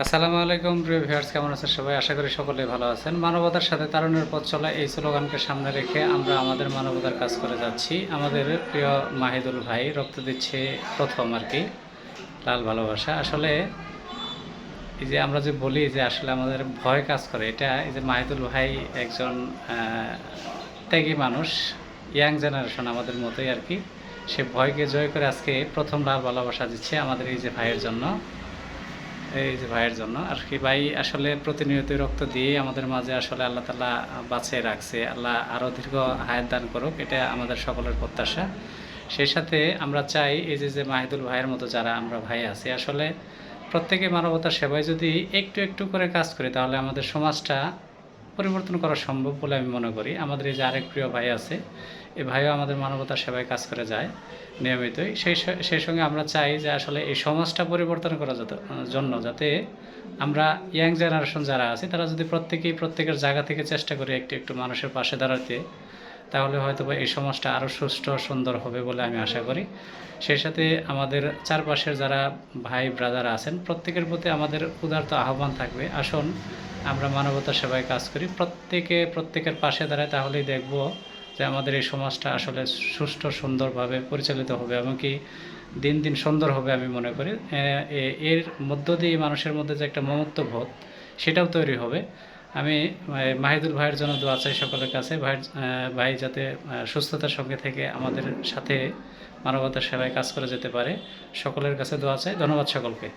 আসসালামু আলাইকুম, প্রিয় ভিউয়ার্স, কেমন আছেন সবাই? আশা করি সকলে ভালো আছেন। মানবতার সাথে তারুণের পথ চলা এই স্লোগানকে সামনে রেখে আমরা আমাদের মানবতার কাজ করে যাচ্ছি। আমাদের প্রিয় মাহিদুল ভাই রক্ত দিচ্ছে প্রথম আর কি, লাল ভালোবাসা। আসলে এই যে আমরা যে বলি যে আসলে আমাদের ভয় কাজ করে, এটা এই যে মাহিদুল ভাই একজন ত্যাগী মানুষ, ইয়াং জেনারেশন আমাদের মতোই আর কি। সে ভয়কে জয় করে আজকে প্রথম লাল ভালোবাসা দিচ্ছে আমাদের এই যে ভাইয়ের জন্য। এই যে ভাইয়ের জন্য। আর কি ভাই, আসলে প্রতিনিয়ত রক্ত দিয়ে আমাদের মাঝে আসলে আল্লাহ তালা বাঁচিয়ে রাখছে। আল্লাহ আরও দীর্ঘ হায়াত দান করুক, এটা আমাদের সকলের প্রত্যাশা। সেই সাথে আমরা চাই এই যে যে মাহিদুল ভাইয়ের মতো যারা আমরা ভাই আছি, আসলে প্রত্যেকে মানবতার সেবায় যদি একটু একটু করে কাজ করি, তাহলে আমাদের সমাজটা পরিবর্তন করা সম্ভব বলে আমি মনে করি। আমাদের এই যে আরেক প্রিয় ভাই আছে, এই ভাইও আমাদের মানবতার সেবায় কাজ করে যায় নিয়মিতই। সেই সেই সঙ্গে আমরা চাই যে আসলে এই সমাজটা পরিবর্তন করার যত- জন্য যাতে আমরা ইয়াং জেনারেশন যারা আছে, তারা যদি প্রত্যেকেই প্রত্যেকের জায়গা থেকে চেষ্টা করি একটু একটু মানুষের পাশে দাঁড়াতে তাহলে হয়তো বা এই সমাজটা আরও সুষ্ঠু সুন্দর হবে বলে আমি আশা করি। সেই সাথে আমাদের চারপাশের যারা ভাই ব্রাদার আছেন, প্রত্যেকের প্রতি আমাদের উদারত আহ্বান থাকবে। আসুন, আমরা মানবতা সেবায় কাজ করি। প্রত্যেকে, প্রত্যেকের পাশে দাঁড়ায় তাহলেই দেখব যে আমাদের এই সমাজটা আসলে সুষ্ঠু, সুন্দরভাবে পরিচালিত হবে এবং কি দিন দিন সুন্দর হবে আমি মনে করি। এর মধ্য দিয়ে মানুষের মধ্যে যে একটা মমত্ব বোধ সেটাও তৈরি হবে। আমি মাহিদুল ভাইয়ের জন্য দোয়া চাই সকলের কাছে। ভাই ভাই যাতে সুস্থতার সঙ্গে থেকে আমাদের সাথে মানবতার সেবায় কাজ করে যেতে পারে। সকলের কাছে দোয়া চাই। ধন্যবাদ সকলকে।